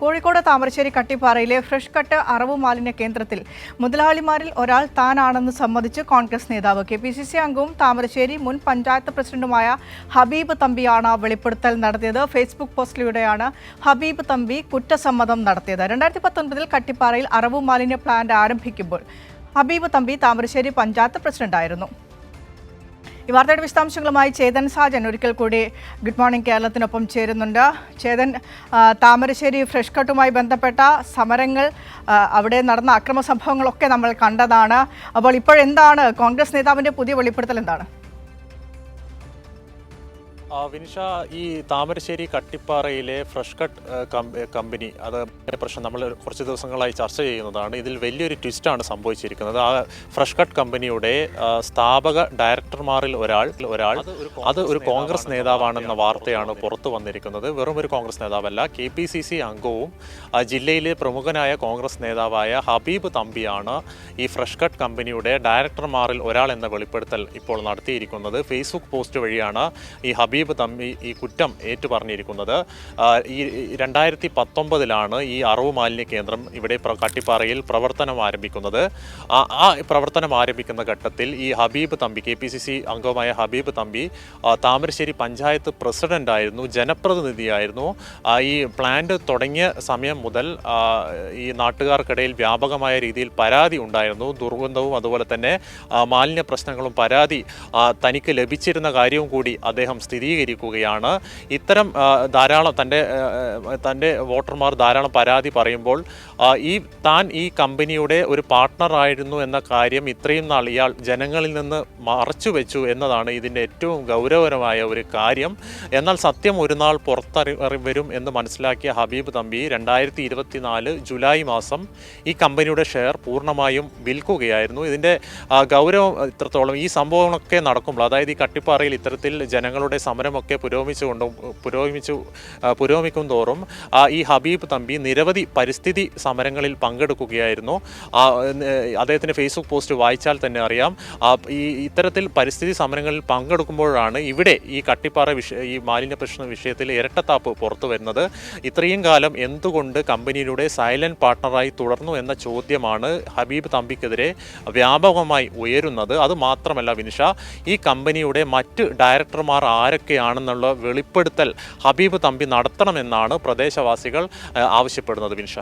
കോഴിക്കോട് താമരശ്ശേരി കട്ടിപ്പാറയിലെ fresh cut അറവ് മാലിന്യ കേന്ദ്രത്തിൽ മുതലാളിമാരിൽ ഒരാൾ താനാണെന്ന് സമ്മതിച്ച് കോൺഗ്രസ് നേതാവ് കെ പി സി സി അംഗവും താമരശ്ശേരി മുൻ പഞ്ചായത്ത് പ്രസിഡന്റുമായ ഹബീബ് തമ്പിയാണ് വെളിപ്പെടുത്തൽ നടത്തിയത്. ഫേസ്ബുക്ക് പോസ്റ്റിലൂടെയാണ് ഹബീബ് തമ്പി കുറ്റസമ്മതം നടത്തിയത്. രണ്ടായിരത്തി പത്തൊൻപതിൽ കട്ടിപ്പാറയിൽ അറവ് മാലിന്യ പ്ലാന്റ് ആരംഭിക്കുമ്പോൾ ഹബീബ് തമ്പി താമരശ്ശേരി പഞ്ചായത്ത് പ്രസിഡന്റായിരുന്നു. ഈ വാർത്തയുടെ വിശദാംശങ്ങളുമായി ചേതൻ സാജൻ ഒരിക്കൽ കൂടി ഗുഡ് മോർണിംഗ് കേരളത്തിനൊപ്പം ചേരുന്നുണ്ട്. ചേതൻ താമരശ്ശേരി ഫ്രഷ് കട്ടുമായി ബന്ധപ്പെട്ട സമരങ്ങൾ അവിടെ നടന്ന അക്രമ സംഭവങ്ങളൊക്കെ നമ്മൾ കണ്ടതാണ്. അപ്പോൾ ഇപ്പോഴെന്താണ്? കോൺഗ്രസ് നേതാവിന്റെ പുതിയ വെളിപ്പെടുത്തൽ എന്താണ്? വിനിഷ ഈ താമരശ്ശേരി കട്ടിപ്പാറയിലെ ഫ്രഷ് കട്ട് കമ്പനി അത് പ്രശ്നം നമ്മൾ കുറച്ച് ദിവസങ്ങളായി ചർച്ച ചെയ്യുന്നതാണ്. ഇതിൽ വലിയൊരു ട്വിസ്റ്റാണ് സംഭവിച്ചിരിക്കുന്നത്. ആ ഫ്രഷ് കട്ട് കമ്പനിയുടെ സ്ഥാപക ഡയറക്ടർമാരിൽ ഒരാൾ ഒരാൾ അത് ഒരു കോൺഗ്രസ് നേതാവാണെന്ന വാർത്തയാണ് പുറത്തു വന്നിരിക്കുന്നത്. വെറും ഒരു കോൺഗ്രസ് നേതാവല്ല. കെ പി സി സി അംഗവും ജില്ലയിലെ പ്രമുഖനായ കോൺഗ്രസ് നേതാവായ ഹബീബ് തമ്പിയാണ് ഈ ഫ്രഷ് കട്ട് കമ്പനിയുടെ ഡയറക്ടർമാരിൽ ഒരാൾ എന്ന വെളിപ്പെടുത്തൽ ഇപ്പോൾ നടത്തിയിരിക്കുന്നത്. ഫേസ്ബുക്ക് പോസ്റ്റ് വഴിയാണ് ഈ ഹബീബ് തമ്പി ഈ കുറ്റം ഏറ്റു പറഞ്ഞിരിക്കുന്നത് ഈ രണ്ടായിരത്തി പത്തൊമ്പതിലാണ് ഈ അറിവ് മാലിന്യ കേന്ദ്രം ഇവിടെ കട്ടിപ്പാറയിൽ പ്രവർത്തനം ആരംഭിക്കുന്നത്. ആ പ്രവർത്തനം ആരംഭിക്കുന്ന ഘട്ടത്തിൽ ഈ Habeeb Thampi K P C C അംഗമായ ഹബീബ് തമ്പി താമരശ്ശേരി പഞ്ചായത്ത് പ്രസിഡന്റ് ആയിരുന്നു ജനപ്രതിനിധിയായിരുന്നു ഈ പ്ലാന്റ് തുടങ്ങിയ സമയം മുതൽ ഈ നാട്ടുകാർക്കിടയിൽ വ്യാപകമായ രീതിയിൽ പരാതി ഉണ്ടായിരുന്നു. ദുർഗന്ധവും അതുപോലെ തന്നെ മാലിന്യ പ്രശ്നങ്ങളും പരാതി തനിക്ക് ലഭിച്ചിരുന്ന കാര്യവും കൂടി അദ്ദേഹം സ്ഥിരീകരിക്കുകയാണ് ഇത്തരം ധാരാളം തന്റെ തന്റെ വോട്ടർമാർ ധാരാളം പരാതി പറയുമ്പോൾ ഈ താൻ ഈ കമ്പനിയുടെ ഒരു പാർട്ട്ണറായിരുന്നു എന്ന കാര്യം ഇത്രയും നാൾ ഇയാൾ ജനങ്ങളിൽ നിന്ന് മറച്ചു വെച്ചു എന്നതാണ് ഇതിന്റെ ഏറ്റവും ഗൗരവകരമായ ഒരു കാര്യം. എന്നാൽ സത്യം ഒരു നാൾ പുറത്തറി വരും എന്ന് മനസ്സിലാക്കിയ ഹബീബ് തമ്പി രണ്ടായിരത്തി ഇരുപത്തിനാല് ജൂലൈ മാസം ഈ കമ്പനിയുടെ ഷെയർ പൂർണമായും വിൽക്കുകയായിരുന്നു. ഇതിന്റെ ഗൗരവം ഇത്രത്തോളം ഈ സംഭവങ്ങളൊക്കെ നടക്കുമ്പോൾ അതായത് ഈ കട്ടിപ്പാറയിൽ ഇത്തരത്തിൽ ജനങ്ങളുടെ സമരമൊക്കെ പുരോഗമിച്ചുകൊണ്ടും പുരോഗമിച്ചു പുരോഗമിക്കും തോറും ഈ ഹബീബ് തമ്പി നിരവധി പരിസ്ഥിതി സമരങ്ങളിൽ പങ്കെടുക്കുകയായിരുന്നു. അദ്ദേഹത്തിന്റെ ഫേസ്ബുക്ക് പോസ്റ്റ് വായിച്ചാൽ തന്നെ അറിയാം. ഈ ഇത്തരത്തിൽ പരിസ്ഥിതി സമരങ്ങളിൽ പങ്കെടുക്കുമ്പോഴാണ് ഇവിടെ ഈ കട്ടിപ്പാറ വിഷ ഈ മാലിന്യ പ്രശ്ന വിഷയത്തിൽ ഇരട്ടത്താപ്പ് പുറത്തു വരുന്നത്. ഇത്രയും കാലം എന്തുകൊണ്ട് കമ്പനിയിലൂടെ സൈലന്റ് പാർട്ണറായി തുടർന്നു എന്ന ചോദ്യമാണ് ഹബീബ് തമ്പിക്കെതിരെ വ്യാപകമായി ഉയരുന്നത്. അത് മാത്രമല്ല വിനിഷ ഈ കമ്പനിയുടെ മറ്റ് ഡയറക്ടർമാർ ആരൊക്കെയാണെന്നുള്ള വെളിപ്പെടുത്തൽ ഹബീബ് തമ്പി നടത്തണമെന്നാണ് പ്രദേശവാസികൾ ആവശ്യപ്പെടുന്നത് വിനിഷ